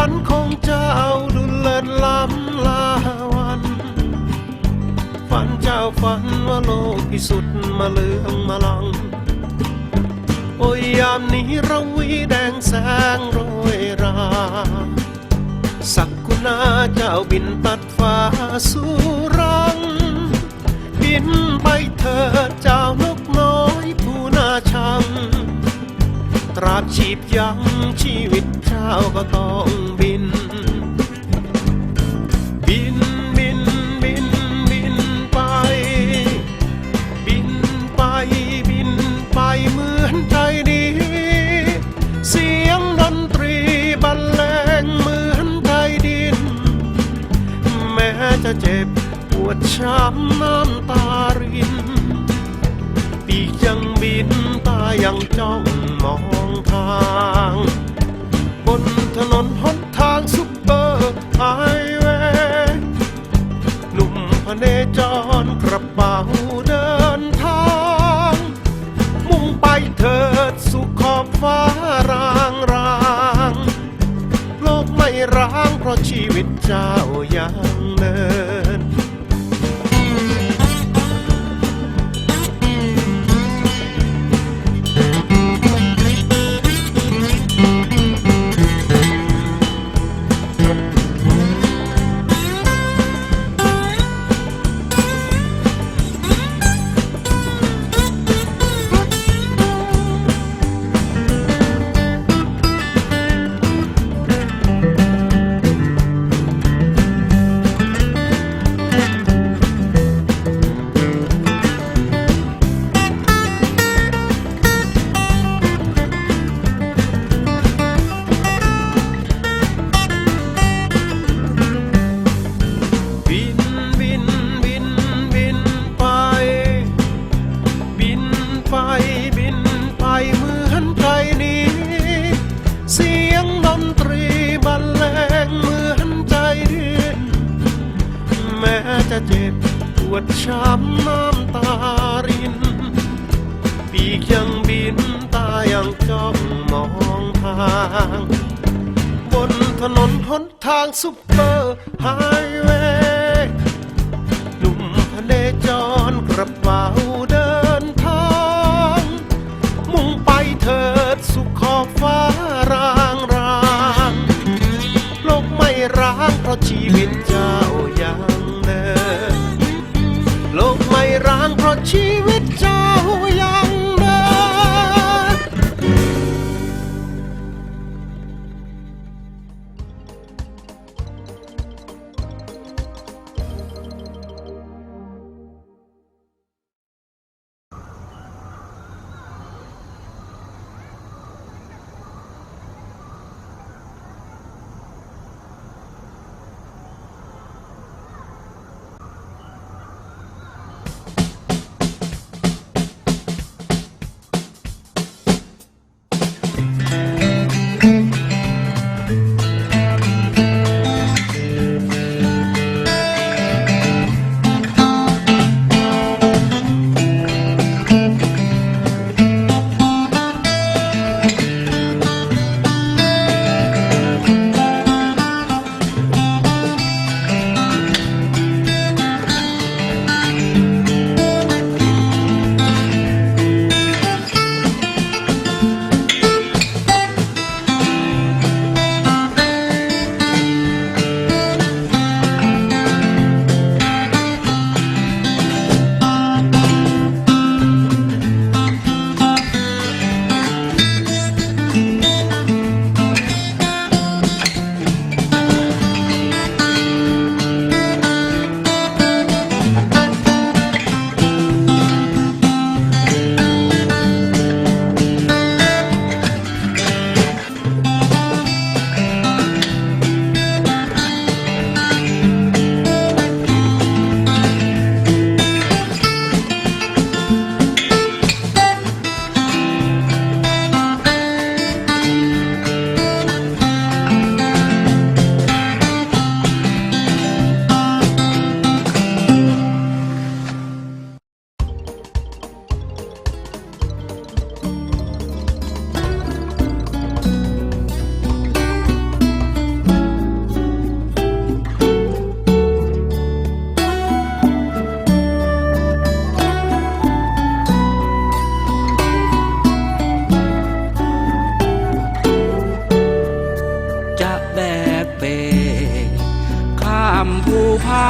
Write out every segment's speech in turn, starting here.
ฝันของเจ้าดุลเลิศล้ำลาวัน ฝันเจ้าฝันว่าโลกพิสุทธิ์มาเลืองมาลัง โอ้ยยามนี้เราวีแดงแสงโรยรา สักกุณาเจ้าบินตัดฟ้าสู่รัง บินไปเถิดเจ้านกน้อยผู้น่าชัง ตราบชีพยังชีวิตเจ้าก็ต้องบิน บินบินบินบินไป บินไปบินไปเหมือนใจดี เสียงดนตรีบรรเลงเหมือนใจดิน แม้จะเจ็บปวดช้ำน้ำตารินปีกยังบินตายังจ้องมอง ทาง บนถนนหนทางซุปเปอร์ไฮเวย์หนุ่มพเนจรกระเป๋าเดินทาง มุ่งไปเถิดสู่ขอบฟ้ารางราง โลกไม่ร้างเพราะชีวิตเจ้ายัง เจ็บปวดช้ำน้ำตาริน ปีกยังบินตายังจ้องมองทาง บนถนนหนทางซุปเปอร์ไฮเวย์หนุ่มพเนจรกระเป๋าเดินทาง มุ่งไปเถิดสู่ขอบฟ้ารางราง โลกไม่ร้างเพราะชีวิตเจ้า ข้ามภูพา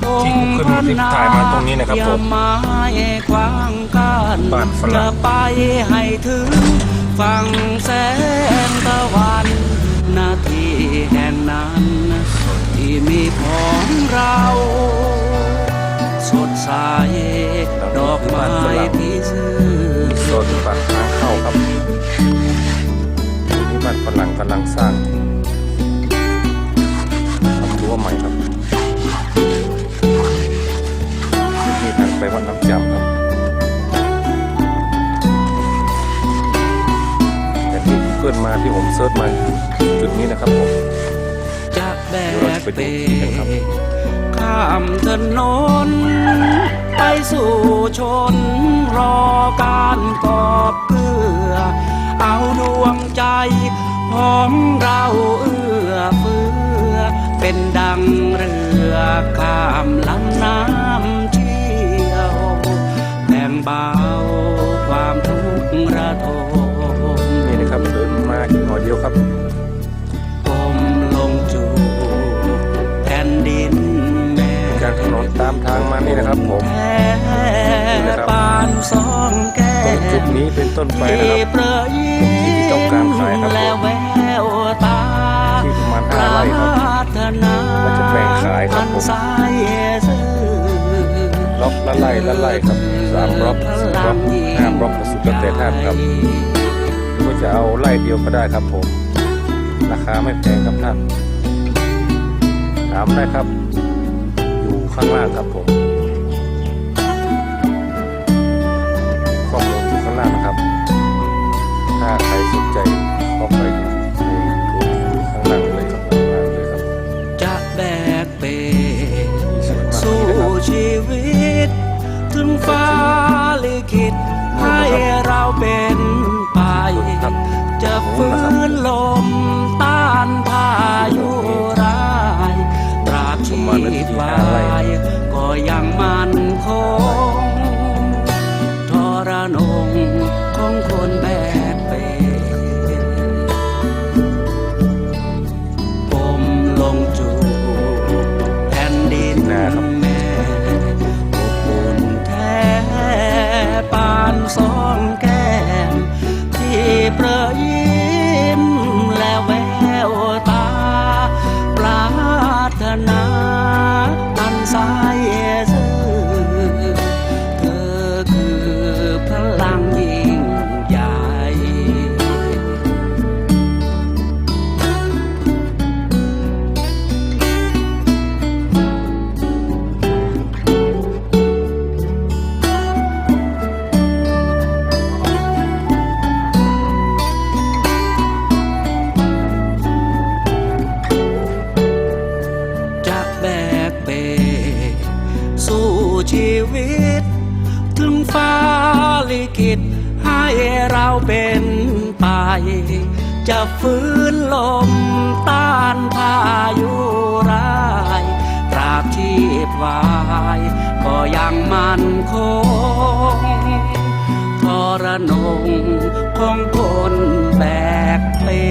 ทงพระนายาไม้กวางกันจะไปให้ถึงฝั่งแสงตะวันนาทีแห่งนั้น ที่มีของเรา สดใสดอกไม้ที่ซื้อสดปากทางเข้าครับนี่บ้านฝรั่งกำลังสร้าง ไปวัดน้ำจำครับแต่ที่เกิดมาที่ผมเซิร์ชมาจุดนี้นะครับผมจะแบกเปเดี๋ยวเราจะไปดูกันครับข้ามถนน ไปสู่ชน รอการกอบเพื่อเอาดวงใจของเราเอื้อเฟื้อ เป็นดังเรือข้ามลำน้ำ เบาความทุกข์ระทมนี่นะครับเดินมาอีกหน่อยเดียวครับก้มลงจูบแผ่นดินแม่จากถนนตามทางมานี่นะครับผมแพ้ปานสองแก้ตรงจุดนี้เป็นต้นไปนะที่ครับเปรยยิ้ที่ต้องการขายครับมและแววตาที่ประมาณห้าไร่ครับปรารถนาเราจะแบ่งขายครับผมอันสายซื่อล็อกละไล่ละไล่ครับ สามบล็อกสี่บล็อกห้าบล็อกก็สุดแล้วแต่ท่านครับก็จะเอาไล่เดียวก็ได้ครับผมราคาไม่แพงครับท่านถามได้ครับ อยู่ข้างล่างครับผม ถึงฟ้าลิขิตให้เราเป็นไปครับจะฟื้นลมต้านพายุร้ายตราบชีวิตวายก็ยังมั่น ชีวิต ถึงฟ้าลิขิตให้เราเป็นไปจะฟื้นลมต้านพายุร้ายตราบที่วาย ก็ยังมั่นคงทรนงของคนแบกเป้